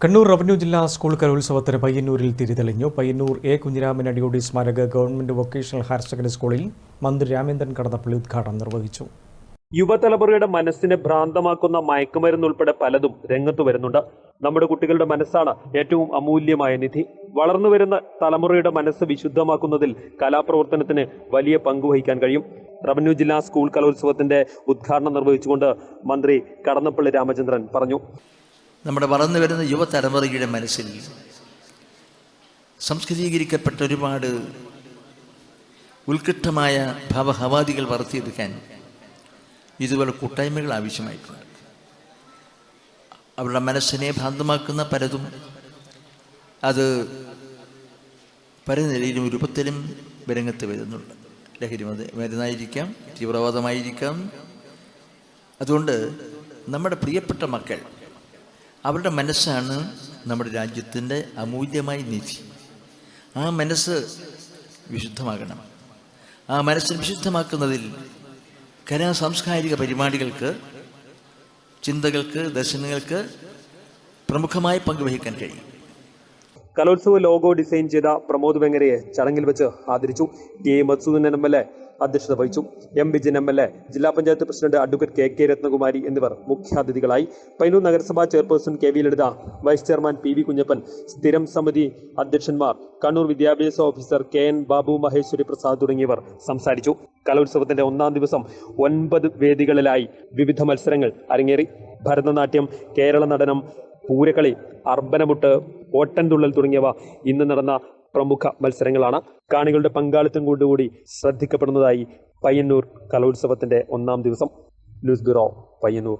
Kannur revenue ജില്ലാ school കലോത്സവത്തിന് പയ്യന്നൂരിൽ തിരിതെളിഞ്ഞു. പയ്യന്നൂർ എ. കുഞ്ഞിരാമൻ അടിയോടി സ്മാരക ഗവൺമെന്റ് വൊക്കേഷണൽ ഹയർ സെക്കൻഡറി സ്കൂളിൽ മന്ത്രി രാമേന്ദ്രൻ കടന്നപ്പള്ളി ഉദ്ഘാടനം നിർവഹിച്ചു. യുവതലമുറയുടെ മനസ്സിനെ ഭ്രാന്തമാക്കുന്ന മയക്കുമരുന്ന് ഉൾപ്പെടെ പലതും രംഗത്ത് വരുന്നുണ്ട്. നമ്മുടെ കുട്ടികളുടെ മനസ്സാണ് ഏറ്റവും അമൂല്യമായ നിധി. വളർന്നു വരുന്ന തലമുറയുടെ മനസ്സ് വിശുദ്ധമാക്കുന്നതിൽ കലാപ്രവർത്തനത്തിന് വലിയ പങ്കുവഹിക്കാൻ കഴിയും. റവന്യൂ ജില്ലാ സ്കൂൾ കലോത്സവത്തിന്റെ ഉദ്ഘാടനം നിർവഹിച്ചുകൊണ്ട് മന്ത്രി കടന്നപ്പള്ളി രാമചന്ദ്രൻ പറഞ്ഞു. നമ്മുടെ വളർന്നു വരുന്ന യുവതലമുറയുടെ മനസ്സിൽ സംസ്കൃതീകരിക്കപ്പെട്ട ഒരുപാട് ഉത്കൃഷ്ടമായ ഭാവഹവാദികൾ വളർത്തിയെടുക്കാൻ ഇതുപോലെ കൂട്ടായ്മകൾ ആവശ്യമായിട്ടുണ്ട്. അവരുടെ മനസ്സിനെ ഭ്രാന്തമാക്കുന്ന പലതും അത് പല നിലയിലും രൂപത്തിലും രംഗത്ത് വരുന്നുണ്ട്. ലഹരി മരുന്നായിരിക്കാം തീവ്രവാദമായിരിക്കാം. അതുകൊണ്ട് നമ്മുടെ പ്രിയപ്പെട്ട മക്കൾ അവരുടെ മനസ്സാണ് നമ്മുടെ രാജ്യത്തിന്റെ അമൂല്യമായ നിധി ആ മനസ്സ് വിശുദ്ധമാകണം. ആ മനസ്സിനെ വിശുദ്ധമാക്കുന്നതിൽ കലാ സാംസ്കാരിക പരിപാടികൾക്ക് ചിന്തകൾക്ക് ദർശനങ്ങൾക്ക് പ്രമുഖമായി പങ്കുവഹിക്കാൻ കഴിയും. കലോത്സവ ലോഗോ ഡിസൈൻ ചെയ്ത പ്രമോദ് വെങ്ങരയെ ചടങ്ങിൽ വെച്ച് ആദരിച്ചു T A Madhusudan M L A. അധ്യക്ഷത വഹിച്ചു. M Vijayan M L A ജില്ലാ panchayat president advocate K K Ratnakumari എന്നിവർ മുഖ്യാതിഥികളായി പൈനൂർ നഗരസഭാ chairperson K V Lalitha vice chairman P V Kunhappan സ്ഥിരം സമിതി അധ്യക്ഷന്മാർ കണ്ണൂർ വിദ്യാഭ്യാസ officer K N Babu Maheshwari Prasad തുടങ്ങിയവർ സംസാരിച്ചു. കലോത്സവത്തിന്റെ ഒന്നാം ദിവസം ഒൻപത് വേദികളിലായി വിവിധ മത്സരങ്ങൾ അരങ്ങേറി. ഭരതനാട്യം കേരള നടനം പൂരക്കളി അർബനമുട്ട് ഓട്ടൻതുള്ളൽ തുടങ്ങിയവ ഇന്ന് നടന്ന പ്രമുഖ മത്സരങ്ങളാണ്. കാണികളുടെ പങ്കാളിത്തം കൊണ്ടുകൂടി ശ്രദ്ധിക്കപ്പെടുന്നതായി പയ്യന്നൂർ കലോത്സവത്തിന്റെ ഒന്നാം ദിവസം ന്യൂസ് ബ്യൂറോ പയ്യന്നൂർ.